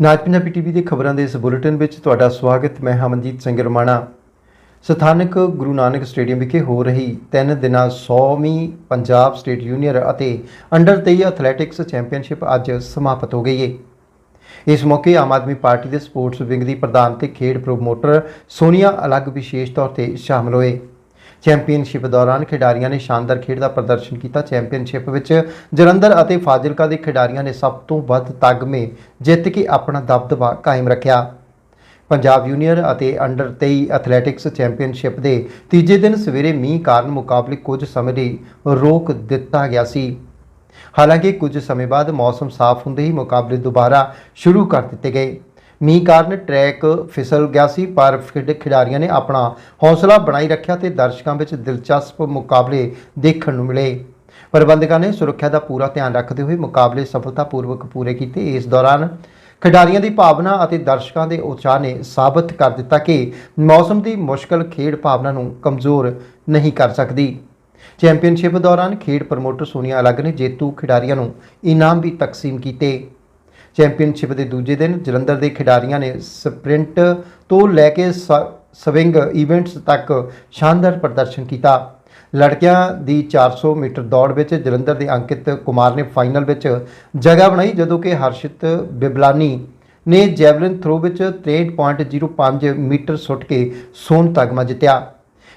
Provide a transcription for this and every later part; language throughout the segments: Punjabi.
ਨਾਜ ਪੰਜਾਬੀ ਟੀਵੀ ਦੇ ਖਬਰਾਂ ਦੇ ਇਸ ਬੁਲੇਟਿਨ ਵਿੱਚ ਤੁਹਾਡਾ ਸਵਾਗਤ, ਮੈਂ ਹਮਨਜੀਤ ਸਿੰਘ ਰਮਾਣਾ। ਸਥਾਨਕ ਗੁਰੂ ਨਾਨਕ ਸਟੇਡੀਅਮ ਵਿਖੇ ਹੋ ਰਹੀ ਤਿੰਨ ਦਿਨਾਂ 100ਵੀਂ ਪੰਜਾਬ ਸਟੇਟ ਜੂਨੀਅਰ ਅਤੇ ਅੰਡਰ 23 ਐਥਲੈਟਿਕਸ ਚੈਂਪੀਅਨਸ਼ਿਪ ਅੱਜ ਸਮਾਪਤ ਹੋ ਗਈ ਹੈ ਇਸ ਮੌਕੇ ਆਮ ਆਦਮੀ ਪਾਰਟੀ ਦੇ ਸਪੋਰਟਸ ਵਿੰਗ ਦੀ ਪ੍ਰਧਾਨ ਤੇ ਖੇਡ ਪ੍ਰੋਮੋਟਰ ਸੋਨੀਆ ਅਲੱਗ ਵਿਸ਼ੇਸ਼ ਤੌਰ ਤੇ ਸ਼ਾਮਲ ਹੋਏ। ਚੈਂਪੀਅਨਸ਼ਿਪ ਦੌਰਾਨ ਖਿਡਾਰੀਆਂ ਨੇ ਸ਼ਾਨਦਾਰ ਖੇਡ ਦਾ ਪ੍ਰਦਰਸ਼ਨ ਕੀਤਾ। ਚੈਂਪੀਅਨਸ਼ਿਪ ਵਿੱਚ ਜਲੰਧਰ ਅਤੇ ਫਾਜ਼ਿਲਕਾ ਦੇ ਖਿਡਾਰੀਆਂ ਨੇ ਸਭ ਤੋਂ ਵੱਧ ਤਗਮੇ ਜਿੱਤ ਕੇ ਆਪਣਾ ਦਬਦਬਾ ਕਾਇਮ ਰੱਖਿਆ। ਪੰਜਾਬ ਜੂਨੀਅਰ ਅਤੇ ਅੰਡਰ 23 ਐਥਲੈਟਿਕਸ ਚੈਂਪੀਅਨਸ਼ਿਪ ਦੇ ਤੀਜੇ ਦਿਨ ਸਵੇਰੇ ਮੀਂਹ ਕਾਰਨ ਮੁਕਾਬਲੇ ਕੁਝ ਸਮੇਂ ਲਈ ਰੋਕ ਦਿੱਤਾ ਗਿਆ ਸੀ। ਹਾਲਾਂਕਿ ਕੁਝ ਸਮੇਂ ਬਾਅਦ ਮੌਸਮ ਸਾਫ਼ ਹੁੰਦੇ ਹੀ ਮੁਕਾਬਲੇ ਦੁਬਾਰਾ ਸ਼ੁਰੂ ਕਰ ਦਿੱਤੇ ਗਏ। ਮੀਂਹ ਕਾਰਨ ਟਰੈਕ ਫਿਸਲ ਗਿਆ ਸੀ, ਪਰ ਖਿਡ- ਖਿਡਾਰੀਆਂ ਨੇ ਆਪਣਾ ਹੌਸਲਾ ਬਣਾਈ ਰੱਖਿਆ ਤੇ ਦਰਸ਼ਕਾਂ ਵਿੱਚ ਦਿਲਚਸਪ ਮੁਕਾਬਲੇ ਦੇਖਣ ਨੂੰ ਮਿਲੇ। ਪ੍ਰਬੰਧਕਾਂ ਨੇ ਸੁਰੱਖਿਆ ਦਾ ਪੂਰਾ ਧਿਆਨ ਰੱਖਦੇ ਹੋਏ ਮੁਕਾਬਲੇ ਸਫਲਤਾਪੂਰਵਕ ਪੂਰੇ ਕੀਤੇ। ਇਸ ਦੌਰਾਨ ਖਿਡਾਰੀਆਂ ਦੀ ਭਾਵਨਾ ਅਤੇ ਦਰਸ਼ਕਾਂ ਦੇ ਉਤਸ਼ਾਹ ਨੇ ਸਾਬਤ ਕਰ ਦਿੱਤਾ ਕਿ ਮੌਸਮ ਦੀ ਮੁਸ਼ਕਲ ਖੇਡ ਭਾਵਨਾ ਨੂੰ ਕਮਜ਼ੋਰ ਨਹੀਂ ਕਰ ਸਕਦੀ। ਚੈਂਪੀਅਨਸ਼ਿਪ ਦੌਰਾਨ ਖੇਡ ਪ੍ਰਮੋਟਰ ਸੋਨੀਆ ਅਲੱਗ ਨੇ ਜੇਤੂ ਖਿਡਾਰੀਆਂ ਨੂੰ ਇਨਾਮ ਵੀ ਤਕਸੀਮ ਕੀਤੇ। ਚੈਂਪੀਅਨਸ਼ਿਪ ਦੇ ਦੂਜੇ ਦਿਨ ਜਲੰਧਰ ਦੇ ਖਿਡਾਰੀਆਂ ਨੇ ਸਪ੍ਰਿੰਟ ਤੋਂ ਲੈ ਕੇ ਸ- ਸਵਿੰਗ ਇਵੈਂਟਸ ਤੱਕ ਸ਼ਾਨਦਾਰ ਪ੍ਰਦਰਸ਼ਨ ਕੀਤਾ। ਲੜਕਿਆਂ ਦੀ 400 ਮੀਟਰ ਦੌੜ ਵਿੱਚ ਜਲੰਧਰ ਦੇ ਅੰਕਿਤ ਕੁਮਾਰ ਨੇ ਫਾਈਨਲ ਵਿੱਚ ਜਗ੍ਹਾ ਬਣਾਈ, ਜਦੋਂ ਕਿ ਹਰਸ਼ਿਤ ਬਿਬਲਾਨੀ ਨੇ ਜੈਵਲਿਨ ਥਰੋ ਵਿੱਚ 63.05 ਮੀਟਰ ਸੁੱਟ ਕੇ ਸੋਨ ਤਗਮਾ ਜਿੱਤਿਆ।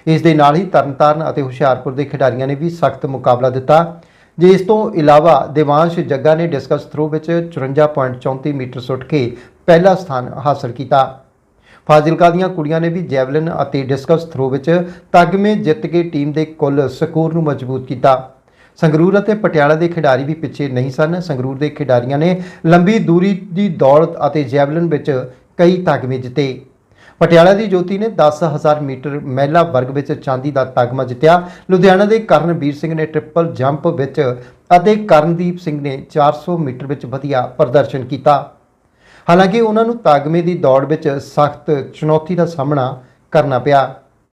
ਇਸ ਦੇ ਨਾਲ ਹੀ ਤਰਨਤਾਰਨ ਅਤੇ ਹੁਸ਼ਿਆਰਪੁਰ ਦੇ ਖਿਡਾਰੀਆਂ ਨੇ ਵੀ ਸਖਤ ਮੁਕਾਬਲਾ ਦਿੱਤਾ। ਜਿਸ ਤੋਂ ਇਲਾਵਾ ਦੇਵਾਂਸ਼ ਜੱਗਾ ਨੇ ਡਿਸਕਸ ਥਰੋ ਵਿੱਚ 54.34 ਮੀਟਰ ਸੁੱਟ ਕੇ ਪਹਿਲਾ ਸਥਾਨ ਹਾਸਲ ਕੀਤਾ। ਫਾਜ਼ਿਲਕਾ ਦੀਆਂ ਕੁੜੀਆਂ ਨੇ ਵੀ ਜੈਵਲਿਨ ਅਤੇ ਡਿਸਕਸ ਥਰੋ ਵਿੱਚ ਤਗਮੇ ਜਿੱਤ ਕੇ ਟੀਮ ਦੇ ਕੁੱਲ ਸਕੋਰ ਨੂੰ ਮਜ਼ਬੂਤ ਕੀਤਾ। ਸੰਗਰੂਰ ਅਤੇ ਪਟਿਆਲਾ ਦੇ ਖਿਡਾਰੀ ਵੀ ਪਿੱਛੇ ਨਹੀਂ ਸਨ। ਸੰਗਰੂਰ ਦੇ ਖਿਡਾਰੀਆਂ ਨੇ ਲੰਬੀ ਦੂਰੀ ਦੀ ਦੌੜ ਅਤੇ ਜੈਵਲਿਨ ਵਿੱਚ ਕਈ ਤਗਮੇ ਜਿੱਤੇ। ਪਟਿਆਲਾ ਦੀ ਜੋਤੀ ਨੇ 10000 ਮੀਟਰ ਮਹਿਲਾ ਵਰਗ ਵਿੱਚ ਚਾਂਦੀ ਦਾ ਤਗਮਾ ਜਿੱਤਿਆ। ਲੁਧਿਆਣਾ ਦੇ ਕਰਨਵੀਰ ਸਿੰਘ ਨੇ ਟ੍ਰਿਪਲ ਜੰਪ ਵਿੱਚ ਅਤੇ ਕਰਨਦੀਪ ਸਿੰਘ ਨੇ 400 ਮੀਟਰ ਵਿੱਚ ਵਧੀਆ ਪ੍ਰਦਰਸ਼ਨ ਕੀਤਾ। ਹਾਲਾਂਕਿ ਉਹਨਾਂ ਨੂੰ ਤਗਮੇ ਦੀ ਦੌੜ ਵਿੱਚ ਸਖਤ ਚੁਣੌਤੀ ਦਾ ਸਾਹਮਣਾ ਕਰਨਾ ਪਿਆ।